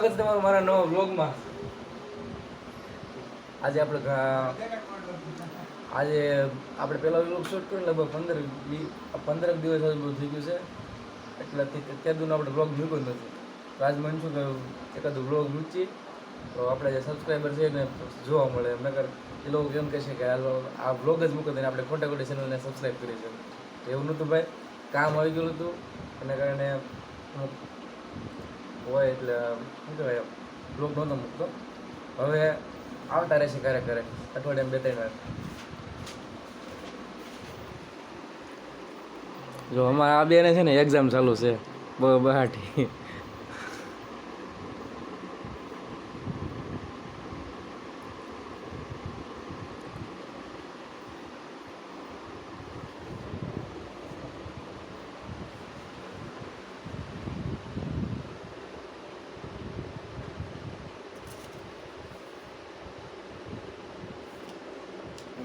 સ્વાગત છે તમારું મારા નવા વ્લોગમાં. આજે આપણે આજે આપણે પહેલાં વ્લોગ શૂટ કર્યો, લગભગ પંદર પંદરક પંદર દિવસ બધું થઈ ગયું છે. એટલે ત્યાં દૂરનો આપણે વ્લોગ મૂક્યો નથી. તો આજ મને શું કહ્યું એકાદું વ્લોગ મૂકી તો આપણે જે સબસ્ક્રાઈબર છે એને જોવા મળે. નગર એ લોકો એમ કહેશે કે આ વ્લોગ જ મૂકો દઈને આપણે ખોટા ખોટી ચેનલને સબસ્ક્રાઈબ કરી છે એવું નહોતું ભાઈ. કામ આવી ગયેલું હતું. એના કારણે હોય એટલે, શું કહેવાય બ્લોગ નહોતો મૂકતો. હવે આવતા રહેશે ક્યારેક ક્યારેક, અઠવાડિયામાં બે ત્રણ વાર. જો અમારા આ બેને છે ને એક્ઝામ ચાલુ છે બહાટી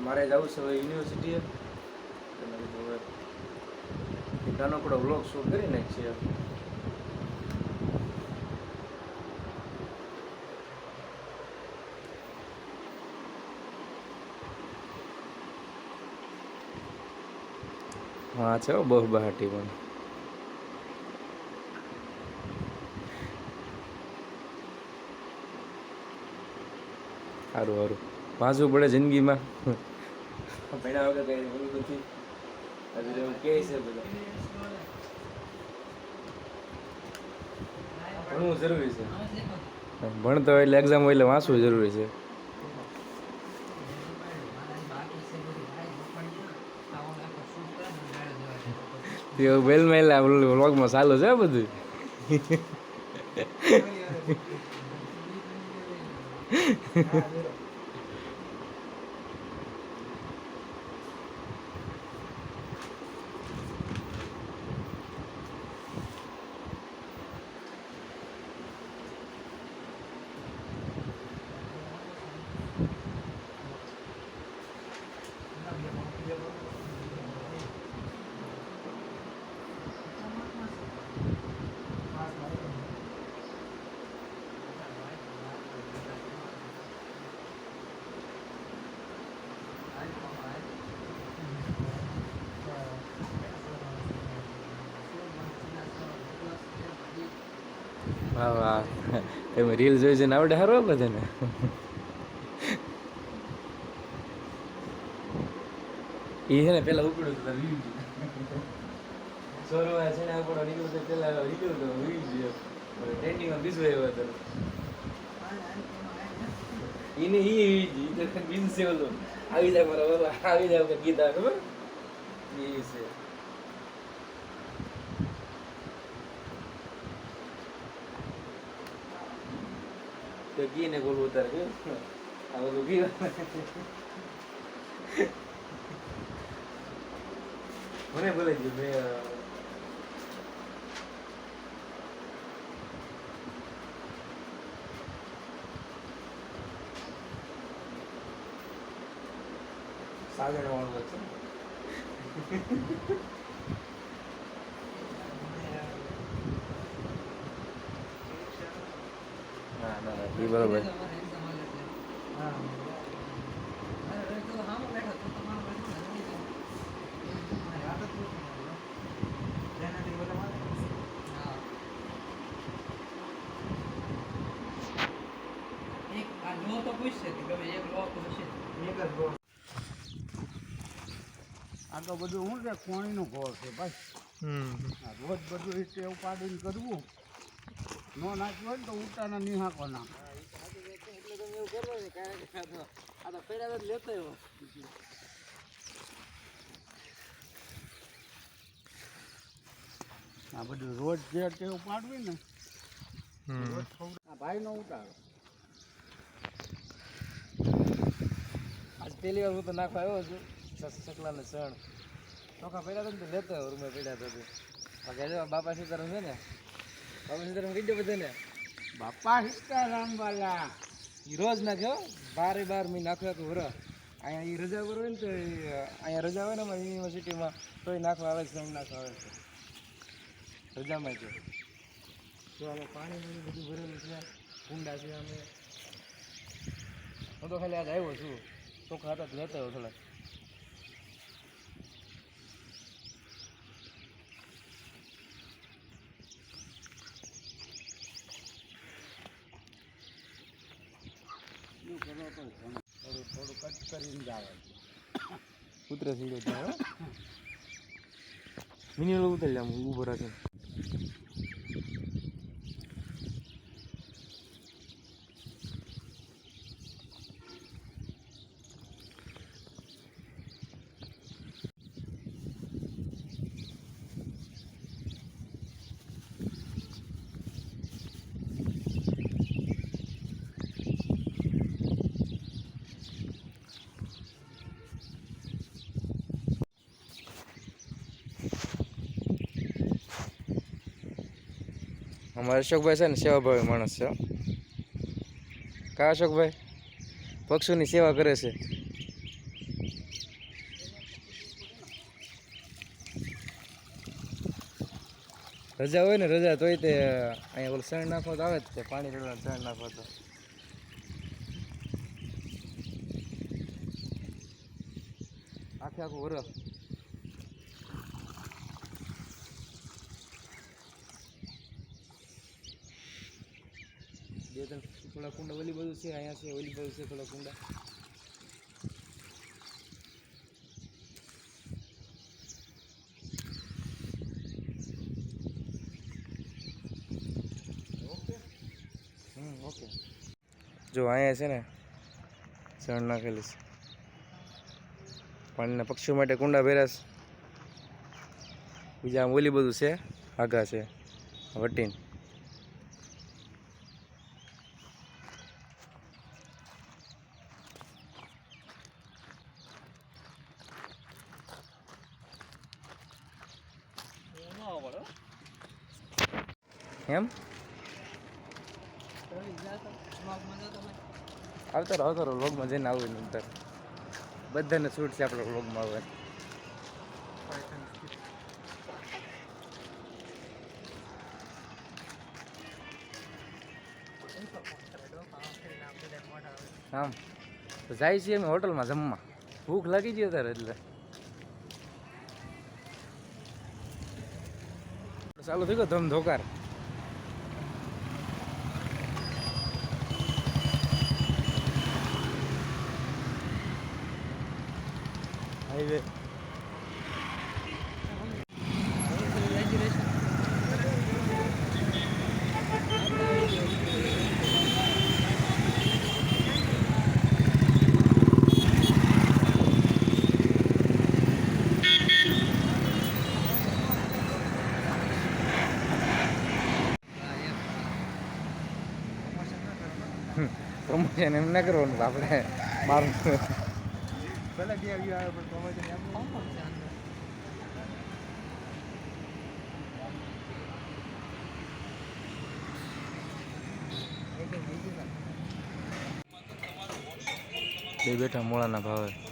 મારે જવું છે હવે યુનિવર્સિટીએ એટલે મેં નાનકડો વ્લોગ શૂટ કરી નાખીએ. હા, છે બહુ બહાટી પણ. સારું સારું વાંચવું પડે જિંદગીમાં. ભણ્યા વગર કઈ બોલું નથી હજુ એવું કે છે બધા. ભણવું જરૂરી છે. ભણતો એટલે એક્ઝામ હોય એટલે વાંચવું જરૂરી છે. તે વેલમાં એટલે વ્લોગમાં ચાલુ છે બધું. વાહ વાહ. તમે રીલ જોઈ છે ને આવડે સારું બધાને? એ છે ને પેલા ઉપડ્યું હતું વ્યૂ સોરવા છે ને આપણો નીકળ્યો તો પેલા નીકળ્યો તો વ્યૂ ટ્રેન્ડિંગમાં બીજું આવ્યો હતો એને એ બીજું ઓલું આવી જાય મારા આવી જાય ગીતા ખબર એ છે. તો ગીને બોલવું ઉતાર કે? આ બધું ગી મને બોલે જ મેં સાગર વાળું છે ના ના ના એ બરોબર. આ તો બધું શું છે? કોણીનું ઘોર છે ભાઈ. આ રોજ બધું રીતે ટેવ પાડીને કરવું. નો નાખ્યું હોય ને તો ઉટાના નિહાકો નાખ. આ બધું રોજ જે ટેવ પાડવી ને? રોજ ખવડાવ- આ ઉતારો. આજ પહેલી વાર હું તો નાખવા આવ્યો છું સકલાને સણ ચોખા પડ્યા હતા ને તો લેતો રૂમે પડ્યા હતા તે બાપા સીતારામ છે ને? બાપા સીતારામ કીધું બધે બધાને? બાપા સીતારામ વાલા. એ રોજ નાખ્યો બારે બાર મહિને નાખ્યો કે વર અહીંયા એ રજા પર હોય ને તો અહીંયા રજા હોય ને અમારી યુનિવર્સિટીમાં, તો એ નાખવા આવે છે એમ નાખવા આવે છે. રજામાં છે તો આમાં પાણી બધું ભરેલું છે કુંડા છે અમે. હું તો ખાલી આજ આવ્યો છું. તો લેતા આવ્યો થોડા શું ઘણું થોડું થોડું કરીને જાવે ઉતરે સીધો ત્યાં મિનિમમ ઉતરી લે ઊભો રાખીને અમારા અશોકભાઈ છે ને સેવાભાવી માણસ છે. કા અશોકભાઈ? પક્ષીઓની સેવા કરે છે. રજા હોય ને રજા તોય તે, અહીંયા ઓલું શણ નાખવા તો આવે જ તે પાણી રેડવાનું શણ નાખવા તો. આખે આખું વરસ બે ત્રણ થોડા કુંડા, ઓલી બધું છે, અહીંયા છે, ઓલી બધું છે થોડા કુંડા. ઓકે. જો અહીંયા છે ને ચણ નાખેલી છે. પાણીના પક્ષીઓ માટે કુંડા ભેરા બીજા આમ ઓલી બધું છે, આગા છે, વટીન. એમ? આવતો રહો કરો વ્લોગમાં જઈને આવું અંદર. બધાને છૂટ છે આપણે વ્લોગમાં આવે આમ જાય છીએ અમે હોટલમાં જમવા. ભૂખ લાગી ગઈ અત્યારે એટલે. ચાલુ થઈ ગયો ધમ પ્રમોશન એમ ના કરવાનું આપણે મારું ભલે બે વ્યૂ આવે પણ મજા એમ બે બેઠા મોળાના ભાવે.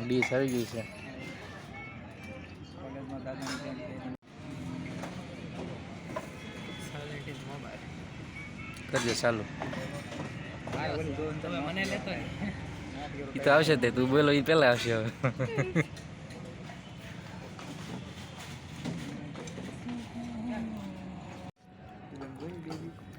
ડીશ આવી ગઈ છે. કરજે ચાલુ. એ તો આવશે તે તું બોલો એ પેલા આવશે હવે.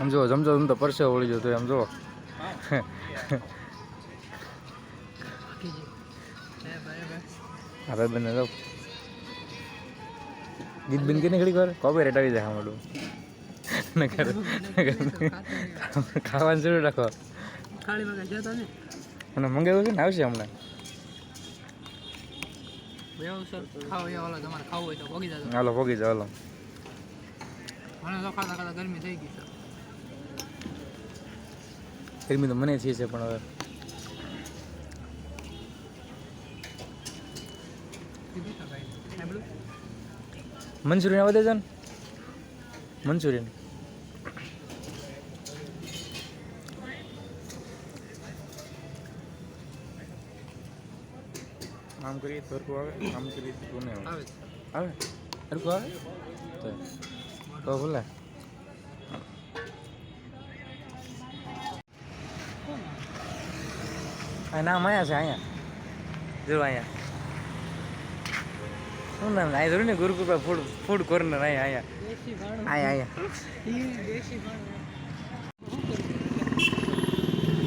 આમ જો જમજો તો પરસે વળી જતો આમ જો. હવે બંને જાઓ ગીત બિન કે નીકળી કર રેટ આવી જાય મોડું નકર ખાવાનું જરૂર રાખો. અને મંગાવ્યું છે ને? આવશે હમણાં. તો ભોગી હાલો પોગી જાઓ હાલો. મને તો ખાતા ખાતા ગરમી થઈ ગઈ છે. ગરમી તો મને થઈ છે પણ હવે. મંચુરિયન વધે છે ને મંચુરિયન. આમ કરીએ તો આવે? આમ કરીએ તો આવે. આવે છે. આવે? આવે? તો તો આ નામ અહીંયા છે અહીંયા જો અહીંયા શું નામ અહીંયા જોયું ને ગુરુકૃપા ફૂડ ફૂડ કોર્નર અહીંયા અહીંયા. અહીંયા અહીંયા.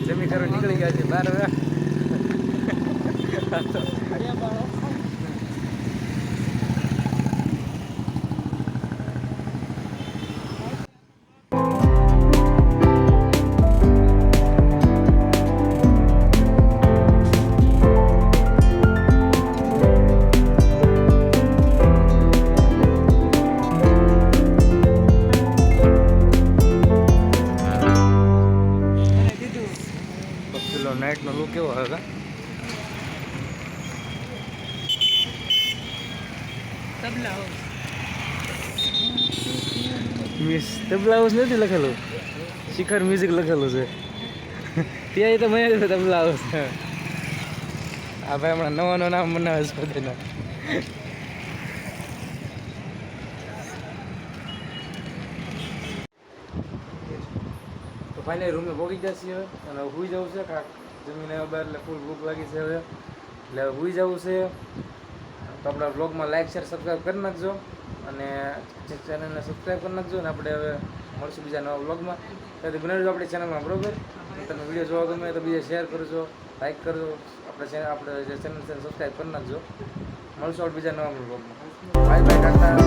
જમી કરો નીકળી ગયા છે બાર હવે મિસ તબલા હાઉસ નથી લખેલું. શિખર મ્યુઝિક લખેલું છે. ત્યાં તો મને તબલા હાઉસ આ ભાઈ હમણાં નવાનું નામ બનાવે છે બધાના તો ફાઇનલી રૂમે ભોગી ગયા છીએ અને હવે હુઈ જવું છે કાંક. જમીને હવે બહાર એટલે ફૂલ ભૂખ લાગી છે હવે. એટલે હવે હુઈ જવું છે. તો આપણા બ્લોગમાં લાઈક શેર સબસ્ક્રાઈબ કરી નાખજો. અને ચેનલને સબસ્ક્રાઈબ કરી નાખજો અને આપણે હવે મળશું બીજા નવા બ્લોગમાં ત્યાંથી બનાવજો આપણી ચેનલમાં બરોબર? તમે વીડિયો જોવા ગમે તો બીજા શેર કરજો લાઈક કરજો આપણે ચેનલ આપણે જે ચેનલ છે સબસ્ક્રાઈબ કરી નાખજો. મળશું આપણે બીજા નવા બ્લોગમાં બાય બાય ટાટા.